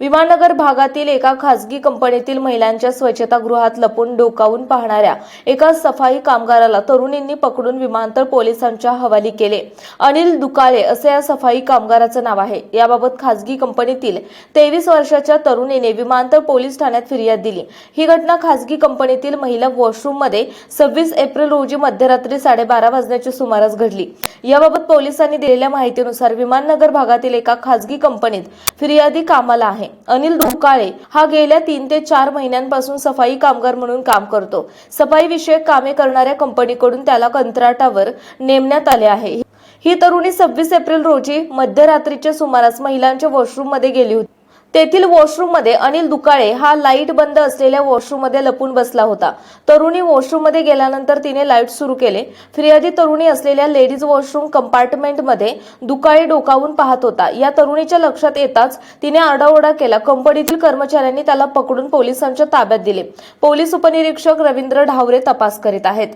विमाननगर भागातील एका खासगी कंपनीतील महिलांच्या स्वच्छतागृहात लपून डोकावून पाहणाऱ्या एका सफाई कामगाराला तरुणींनी पकडून विमानतळ पोलिसांच्या हवाली केले. अनिल दुकाळे असे या सफाई कामगाराचं नाव आहे. याबाबत खासगी कंपनीतील तेवीस वर्षाच्या तरुणीने विमानतळ पोलीस ठाण्यात फिर्याद दिली. ही घटना खासगी कंपनीतील महिला वॉशरूममध्ये सव्वीस एप्रिल रोजी मध्यरात्री साडेबारा वाजण्याची सुमारास घडली. याबाबत पोलिसांनी दिलेल्या माहितीनुसार विमाननगर भागातील एका खासगी कंपनीत फिर्यादी कामाला आहे. अनिल धोकाळे हा गेल्या तीन ते चार महिन्यांपासून सफाई कामगार म्हणून काम करतो. सफाई विषयक कामे करणाऱ्या कंपनीकडून त्याला कंत्राटावर नेमण्यात आले आहे. ही तरुणी सव्वीस एप्रिल रोजी मध्यरात्रीच्या सुमारास महिलांच्या वॉशरूममध्ये गेली होती. तेथील वॉशरूममध्ये अनिल दुकाळे हा लाइट बंद असलेल्या वॉशरूममध्ये लपून बसला होता. तरुणी वॉशरूममध्ये गेल्यानंतर तिने लाइट सुरू केले. फिर्यादी तरुणी असलेल्या लेडीज वॉशरूम कंपार्टमेंटमध्ये दुकाळे डोकावून पाहत होता. या तरुणीच्या लक्षात येताच तिने आरडाओरडा केला. कंपनीतील कर्मचाऱ्यांनी त्याला पकडून पोलिसांच्या ताब्यात दिले. पोलीस उपनिरीक्षक रवींद्र ढावरे तपास करीत आहेत.